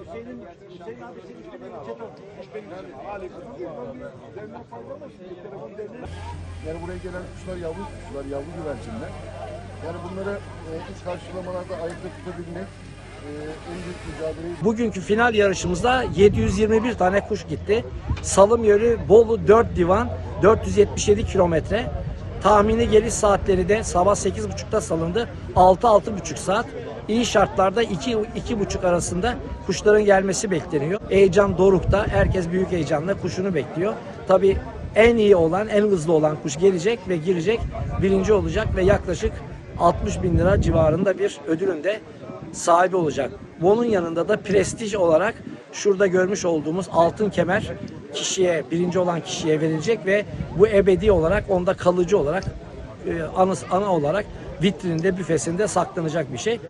Hüseyin'in Hüseyin abisinin işte bir çeto. Yani buraya gelen kuşlar yavru kuşlar, yavru güvercinler. Yani bunları e, iç karşılamalarda ayakta tutabilmek e, Bugünkü final yarışımızda 721 tane kuş gitti. Salım yönü Bolu 4 divan 477 kilometre. Tahmini geliş saatleri de sabah 8.30'da salındı. 6-6.5 saat. İyi şartlarda 2-2.5 arasında kuşların gelmesi bekleniyor. Heyecan dorukta. Herkes büyük heyecanla kuşunu bekliyor. Tabii en iyi olan, en hızlı olan kuş gelecek ve girecek. Birinci olacak ve yaklaşık 60 bin lira civarında bir ödülün de sahibi olacak. Bunun yanında da prestij olarak şurada görmüş olduğumuz altın kemer kişiye, birinci olan kişiye verilecek ve bu ebedi olarak onda kalıcı olarak e, anı, ana olarak vitrininde, büfesinde saklanacak bir şey.